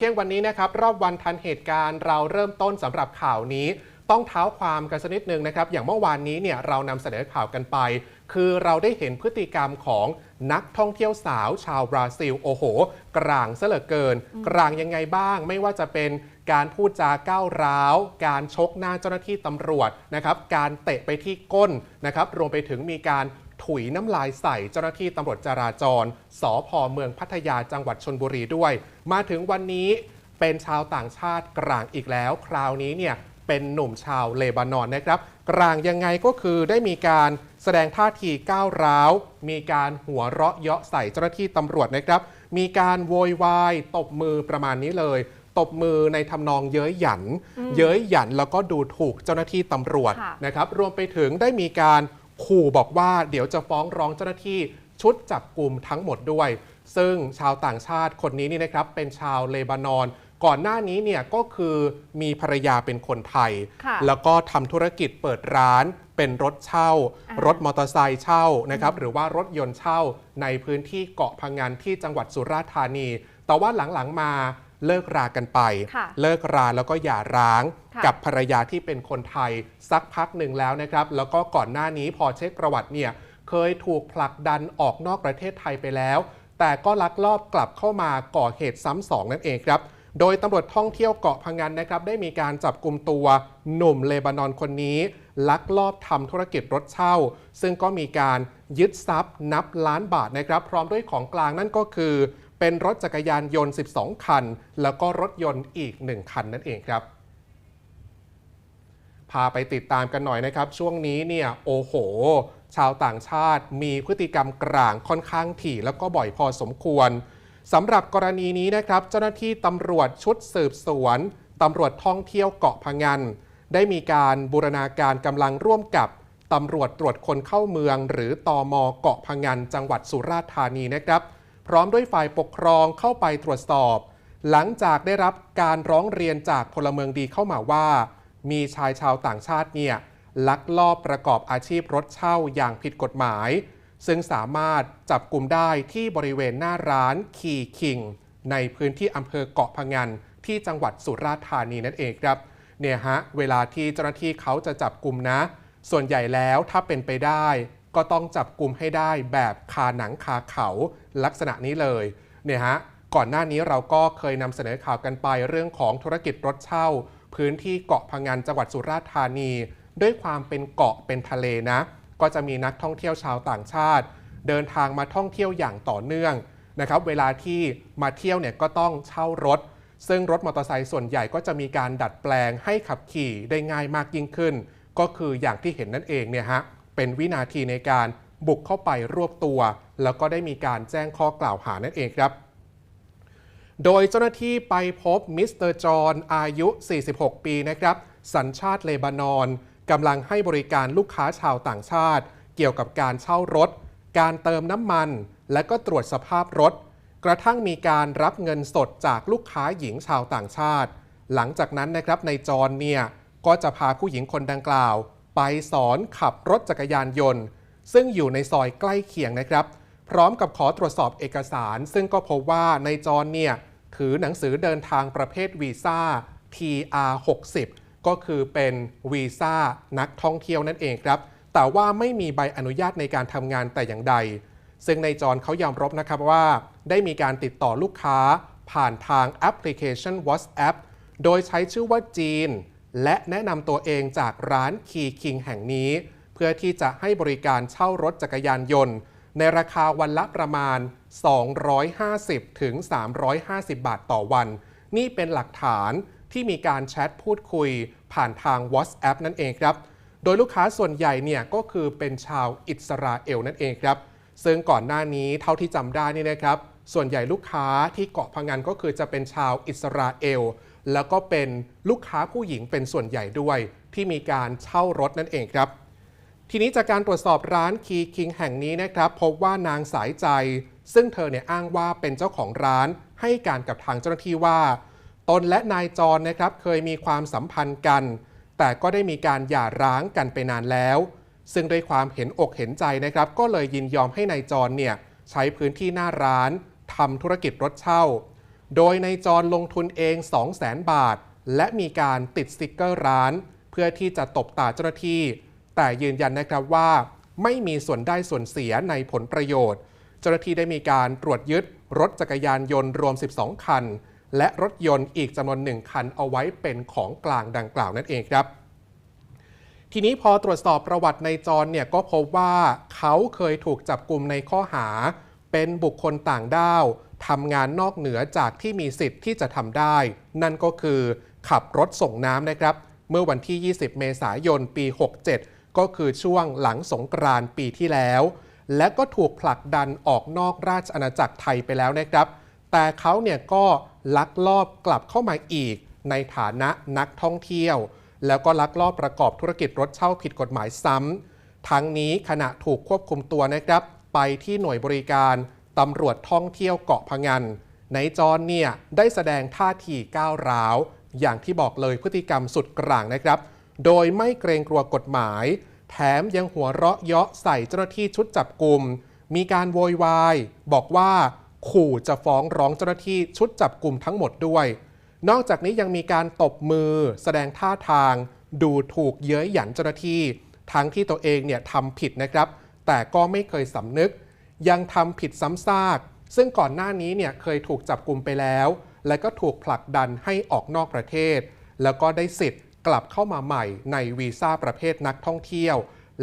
เที่ยงวันนี้นะครับรอบวันทันเหตุการณ์เราเริ่มต้นสำหรับข่าวนี้ ต้องเท้าความกันสักนิดนึงนะครับ อย่างเมื่อวานนี้เนี่ยเรานำเสนอข่าวกันไป คือเราได้เห็นพฤติกรรมของนักท่องเที่ยวสาวชาวบราซิลโอ้โห กลางซะเหลือเกิน กลางยังไงบ้าง ไม่ว่าจะเป็นการพูดจาก้าวร้าว การชกหน้าเจ้าหน้าที่ตำรวจนะครับการเตะไปที่ก้นนะครับรวมไปถึงมีการ ถุยน้ำลายใส่เจ้าหน้าที่ตำรวจจราจรสพเมืองพัทยาจังหวัดชนบุรีด้วย มาถึงวันนี้เป็นชาวต่างชาติกลางอีกแล้ว คราวนี้เนี่ยเป็นหนุ่มชาวเลบานอนนะครับ กลางยังไงก็คือได้มีการแสดงท่าทีก้าวร้าว มีการหัวเราะเยาะใส่เจ้าหน้าที่ตำรวจนะครับ มีการโวยวายตบมือประมาณนี้เลย ตบมือในทำนองเย้ยหยัน เย้ยหยันแล้วก็ดูถูกเจ้าหน้าที่ตำรวจค่ะนะครับ รวมไปถึงได้มีการ ขู่บอกว่าเดี๋ยวจะฟ้องร้องเจ้าหน้าที่ชุดจับกลุ่มทั้งหมดด้วย ซึ่งชาวต่างชาติคนนี้นี่นะครับเป็นชาวเลบานอน ก่อนหน้านี้เนี่ยก็คือมีภรรยาเป็นคนไทยค่ะแล้วก็ทำธุรกิจเปิดร้านเป็นรถเช่าอ่า รถมอเตอร์ไซค์เช่านะครับหรือว่ารถยนต์เช่าในพื้นที่เกาะพังงานที่จังหวัดสุราษฎร์ธานี แต่ว่าหลังๆมา เลิกรากันไปค่ะเลิกราแล้วก็หย่าร้างค่ะกับภรรยาที่เป็นคนไทยสักพักหนึ่งแล้วนะครับ แล้วก็ก่อนหน้านี้พอเช็คประวัติเนี่ยเคยถูกผลักดันออกนอกประเทศไทยไปแล้ว แต่ก็ลักลอบกลับเข้ามาก่อเหตุซ้ำสองนั่นเองครับโดยตำรวจท่องเที่ยวเกาะพังงานนะครับ ได้มีการจับกลุ่มตัวหนุ่มเลบานอนคนนี้ ลักลอบทำธุรกิจรถเช่า ซึ่งก็มีการยึดทรัพย์นับล้านบาทนะครับ พร้อมด้วยของกลางนั่นก็คือ เป็นรถจักรยานยนต์ 12 คัน แล้วก็รถยนต์อีก 1 คันนั่นเองครับ พาไปติดตามกันหน่อยนะครับ ช่วงนี้เนี่ยโอ้โห ชาวต่างชาติมีพฤติกรรมกลางค่อนข้างถี่ แล้วก็บ่อยพอสมควรสำหรับกรณีนี้นะครับ เจ้าหน้าที่ตำรวจชุดสืบสวนตำรวจท่องเที่ยวเกาะพังงานได้มีการบูรณาการกำลังร่วมกับตำรวจตรวจคนเข้าเมือง หรือตอมเกาะพังงานจังหวัดสุราษฎร์ธานีนะครับ พร้อมด้วยฝ่ายปกครองเข้าไปตรวจสอบ หลังจากได้รับการร้องเรียนจากพลเมืองดีเข้ามาว่า มีชายชาวต่างชาติเนี่ยลักลอบประกอบอาชีพรถเช่าอย่างผิดกฎหมาย ซึ่งสามารถจับกลุ่มได้ที่บริเวณหน้าร้านคีคิง ในพื้นที่อำเภอเกาะพังงานที่จังหวัดสุราษฎร์ธานีนั่นเองครับเนี่ยฮะเวลาที่เจ้าหน้าที่เขาจะจับกลุ่มนะ ส่วนใหญ่แล้วถ้าเป็นไปได้ ก็ต้องจับกลุ่มให้ได้แบบคาหนังคาเขา ลักษณะนี้เลยเนี่ยฮะก่อนหน้านี้เราก็เคยนำเสนอข่าวกันไปเรื่องของธุรกิจรถเช่า พื้นที่เกาะพังงานจังหวัดสุราษฎร์ธานี ด้วยความเป็นเกาะเป็นทะเลนะ ก็จะมีนักท่องเที่ยวชาวต่างชาติ เดินทางมาท่องเที่ยวอย่างต่อเนื่องนะครับเวลาที่มาเที่ยวเนี่ยก็ต้องเช่ารถ ซึ่งรถมอเตอร์ไซค์ส่วนใหญ่ก็จะมีการดัดแปลงให้ขับขี่ได้ง่ายมากยิ่งขึ้น ก็คืออย่างที่เห็นนั่นเองเนี่ยฮะเป็นวินาทีในการ บุกเข้าไปรวบตัว แล้วก็ได้มีการแจ้งข้อกล่าวหานั่นเองครับ โดยเจ้าหน้าที่ไปพบมิสเตอร์จอห์นอายุ 46 ปีนะครับ สัญชาติเลบานอนกำลังให้บริการลูกค้าชาวต่างชาติ เกี่ยวกับการเช่ารถ การเติมน้ำมัน และก็ตรวจสภาพรถ กระทั่งมีการรับเงินสดจากลูกค้าหญิงชาวต่างชาติ หลังจากนั้นนะครับในจอห์นเนี่ยก็จะพาผู้หญิงคนดังกล่าว ไปสอนขับรถจักรยานยนต์ ซึ่งอยู่ในซอยใกล้เคียงนะครับ พร้อมกับขอตรวจสอบเอกสาร ซึ่งก็พบว่าในจอนเนี่ยถือหนังสือเดินทางประเภทวีซ่า TR 60ก็คือเป็นวีซ่านักท่องเที่ยวนั่นเองครับ แต่ว่าไม่มีใบอนุญาตในการทำงานแต่อย่างใด ซึ่งในจอนเขายอมรับนะครับว่า ได้มีการติดต่อลูกค้าผ่านทางแอปพลิเคชัน WhatsApp โดยใช้ชื่อว่าจีน และแนะนำตัวเองจากร้านคีคิงแห่งนี้ พื่อที่จะให้บริการเช่ารถจักรยานยนต์ ในราคาวันละประมาณ 250 ถึง 350 บาทต่อวัน นี่เป็นหลักฐานที่มีการแชทพูดคุยผ่านทาง WhatsApp นั่นเองครับ โดยลูกค้าส่วนใหญ่เนี่ยก็คือเป็นชาวอิสราเอลนั่นเองครับ ซึ่งก่อนหน้านี้เท่าที่จำได้นี่นะครับ ส่วนใหญ่ลูกค้าที่เกาะพังงานก็คือจะเป็นชาวอิสราเอล แล้วก็เป็นลูกค้าผู้หญิงเป็นส่วนใหญ่ด้วย ที่มีการเช่ารถนั่นเองครับ ทีนี้จากการตรวจสอบร้านคีคิงแห่งนี้นะครับพบว่านางสายใจ ซึ่งเธอเนี่ยอ้างว่าเป็นเจ้าของร้าน ให้การกับทางเจ้าหน้าที่ว่า ตนและนายจรนะครับเคยมีความสัมพันธ์กัน แต่ก็ได้มีการหย่าร้างกันไปนานแล้ว ซึ่งด้วยความเห็นอกเห็นใจนะครับ ก็เลยยินยอมให้นายจรเนี่ยใช้พื้นที่หน้าร้านทำธุรกิจรถเช่า โดยในจรลงทุนเอง 200,000 บาท และมีการติดสติกเกอร์ร้าน เพื่อที่จะตบตาเจ้าหน้าที่ แต่ยืนยันนะครับว่าไม่มีส่วนได้ส่วนเสียในผลประโยชน์ เจ้าหน้าที่ได้มีการตรวจยึดรถจักรยานยนต์รวม 12 คัน และรถยนต์อีกจำนวนหนึ่งคันเอาไว้เป็นของกลางดังกล่าวนั่นเองครับ ทีนี้พอตรวจสอบประวัติในจรเนี่ยก็พบว่าเขาเคยถูกจับกลุ่มในข้อหา เป็นบุคคลต่างด้าวทำงานนอกเหนือจากที่มีสิทธิ์ที่จะทำได้ นั่นก็คือขับรถส่งน้ำนะครับ เมื่อวันที่ 20 เมษายน ปี 67 ก็คือช่วงหลังสงกรานต์ปีที่แล้ว และก็ถูกผลักดันออกนอกราชอาณาจักรไทยไปแล้วนะครับ แต่เขาเนี่ยก็ลักลอบกลับเข้ามาอีก ในฐานะนักท่องเที่ยว แล้วก็ลักลอบประกอบธุรกิจรถเช่าผิดกฎหมายซ้ำทั้งนี้ขณะถูกควบคุมตัวนะครับ ไปที่หน่วยบริการตำรวจท่องเที่ยวเกาะพะงันในจอนเนี่ยได้แสดงท่าทีก้าวร้าว อย่างที่บอกเลยพฤติกรรมสุดกลางนะครับ โดยไม่เกรงกลัวกฎหมาย แถมยังหัวเราะเยาะใส่เจ้าหน้าที่ชุดจับกลุ่มมีการโวยวาย บอกว่าขู่จะฟ้องร้องเจ้าหน้าที่ชุดจับกลุ่มทั้งหมดด้วย นอกจากนี้ยังมีการตบมือ แสดงท่าทาง ดูถูกเย้ยหยันเจ้าหน้าที่ ทั้งที่ตัวเองเนี่ยทำผิดนะครับ แต่ก็ไม่เคยสำนึก ยังทำผิดซ้ำซาก ซึ่งก่อนหน้านี้เนี่ยเคยถูกจับกลุ่มไปแล้ว และก็ถูกผลักดันให้ออกนอกประเทศ แล้วก็ได้สิทธิ์ กลับเข้ามาใหม่ในวีซ่าประเภทนักท่องเที่ยว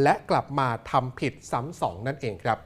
และกลับมาทำผิดซ้ำสองนั่นเองครับ